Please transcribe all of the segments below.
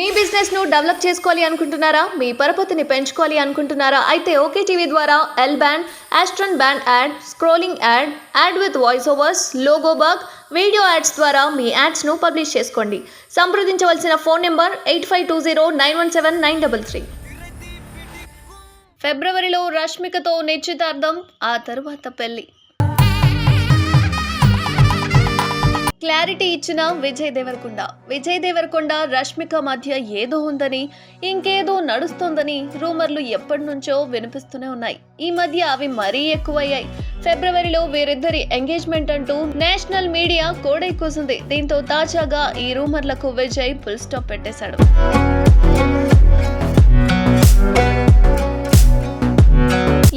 మీ బిజినెస్ను డెవలప్ చేసుకోవాలి అనుకుంటున్నారా? మీ పరపతిని పెంచుకోవాలి అనుకుంటున్నారా? అయితే ఓకే టీవీ ద్వారా L band Aston band ad scrolling ad ad with voice overs logo bug video ads ద్వారా మీ యాడ్స్ను పబ్లిష్ చేసుకోండి. సంప్రదించవలసిన phone number eight five two zero nine one seven nine double three ఫిబ్రవరిలో రష్మికతో నిశ్చితార్థం ఆ తరువాత పెళ్ళి. క్లారిటీ ఇచ్చిన విజయ్ దేవరకొండ. విజయ్ దేవరకొండ రష్మిక మధ్య ఏదో ఉందని ఇంకేదో నడుస్తోందని రూమర్లు ఎప్పటి నుంచో వినిపిస్తూనే ఉన్నాయి. ఈ మధ్య అవి మరీ ఎక్కువయ్యాయి. ఫిబ్రవరిలో వీరిద్దరి ఎంగేజ్మెంట్ అంటూ నేషనల్ మీడియా కోడై కూసింది. దీంతో తాజాగా ఈ రూమర్లకు విజయ్ ఫుల్ స్టాప్ పెట్టేశాడు.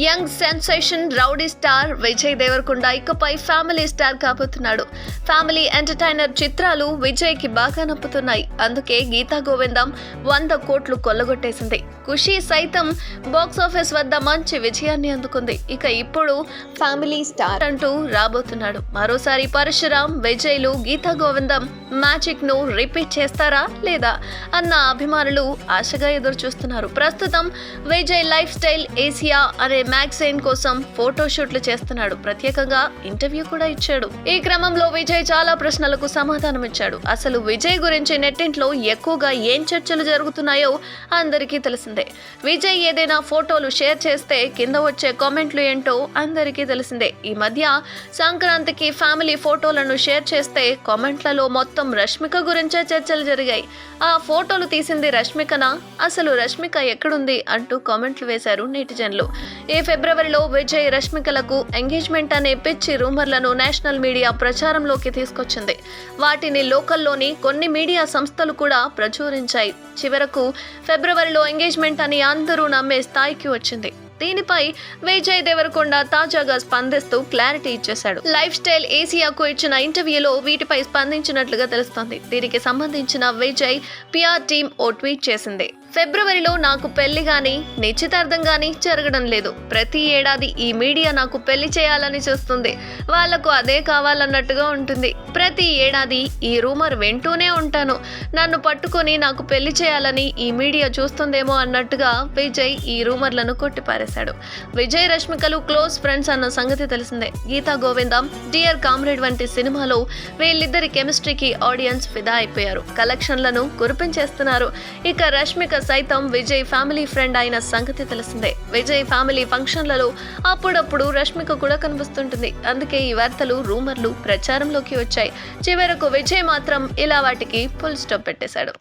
Young sensation rowdy star Vijay Deverakonda ఇకపై ఫ్యామిలీ స్టార్ కాబోతున్నాడు. ఫ్యామిలీ ఎంటర్టైనర్ చిత్రాలు విజయ్కి బాగా నప్పుతున్నాయి. అందుకే గీతా గోవిందం వంద కోట్లు కొల్లగొట్టేసింది. ఖుషి సైతం బాక్స్ ఆఫీస్ వద్ద మంచి విజయాన్ని అందుకుంది. ఇక ఇప్పుడు ఫ్యామిలీ స్టార్ అంటూ రాబోతున్నాడు. మరోసారి పరశురామ్ విజయ్లు గీతా గోవిందం మ్యాజిక్ను రిపీట్ చేస్తారా లేదా అన్న అభిమానులు ఆశగా ఎదురు చూస్తున్నారు ప్రస్తుతం విజయ్ లైఫ్ స్టైల్ ఏసియా అనే మ్యాగ్జైన్ కోసం ఫోటో షూట్లు చేస్తున్నాడు. ప్రత్యేకంగా ఇంటర్వ్యూ కూడా ఇచ్చాడు. ఈ క్రమంలో విజయ్ చాలా ప్రశ్నలకు సమాధానం ఇచ్చాడు అసలు విజయ్ గురించి నెట్టింట్లో ఎక్కువగా ఏం చర్చలు జరుగుతున్నాయో అందరికీ తెలిసిందే. విజయ్ ఏదైనా ఫోటోలు షేర్ చేస్తే కింద వచ్చే కామెంట్లు ఏంటో అందరికీ తెలిసిందే. ఈ మధ్య సంక్రాంతికి ఫ్యామిలీ ఫోటోలను షేర్ చేస్తే కామెంట్లలో మొత్తం రష్మిక గురించే చర్చలు జరిగాయి. ఆ ఫోటోలు తీసింది రష్మికనా? అసలు రష్మిక ఎక్కడుంది? అంటూ కామెంట్లు వేశారు నెటిజన్లు. ఈ ఫిబ్రవరిలో విజయ్ రష్మికలకు ఎంగేజ్మెంట్ అనే పిచ్చి రూమర్లను నేషనల్ మీడియా ప్రచారంలోకి తీసుకొచ్చింది. వాటిని లోకల్లోని కొన్ని మీడియా సంస్థలు కూడా ప్రచురించాయి. చివరకు ఫిబ్రవరిలో ఎంగేజ్మెంట్ అని అందరూ నమ్మే స్థాయికి వచ్చింది. దీనిపై విజయ్ దేవరకొండ తాజాగా స్పందిస్తూ క్లారిటీ ఇచ్చేశాడు. లైఫ్ స్టైల్ ఏసియాకు ఇచ్చిన ఇంటర్వ్యూలో వీటిపై స్పందించినట్లుగా తెలుస్తోంది. దీనికి సంబంధించిన విజయ్ పిఆర్ టీం ఓ ట్వీట్ చేసింది. ఫిబ్రవరిలో నాకు పెళ్ళి కానీ నిశ్చితార్థం కానీ జరగడం లేదు. ప్రతి ఏడాది ఈ మీడియా నాకు పెళ్ళి చేయాలని చూస్తుంది. వాళ్ళకు అదే కావాలన్నట్టుగా ఉంటుంది. ప్రతి ఏడాది ఈ రూమర్ వింటూనే ఉంటాను. నన్ను పట్టుకొని నాకు పెళ్ళి చేయాలని ఈ మీడియా చూస్తుందేమో అన్నట్టుగా విజయ్ ఈ రూమర్లను కొట్టిపారేశాడు. విజయ్ రష్మికలు క్లోజ్ ఫ్రెండ్స్ అన్న సంగతి తెలిసిందే. గీతా గోవిందం డియర్ కామ్రేడ్ వంటి సినిమాలో వీళ్ళిద్దరి కెమిస్ట్రీకి ఆడియన్స్ ఫిదా అయిపోయారు. కలెక్షన్లను కురిపించేస్తున్నారు. ఇక రష్మిక సైతం విజయ్ ఫ్యామిలీ ఫ్రెండ్ అయిన సంగతి తెలిసిందే. విజయ్ ఫ్యామిలీ ఫంక్షన్లలో అప్పుడప్పుడు రష్మిక కూడా కనిపిస్తుంటుంది. అందుకే ఈ వార్తలు రూమర్లు ప్రచారంలోకి వచ్చాయి. చివరకు విజయ్ మాత్రం ఇలా వాటికి ఫుల్ స్టాప్ పెట్టేశాడు.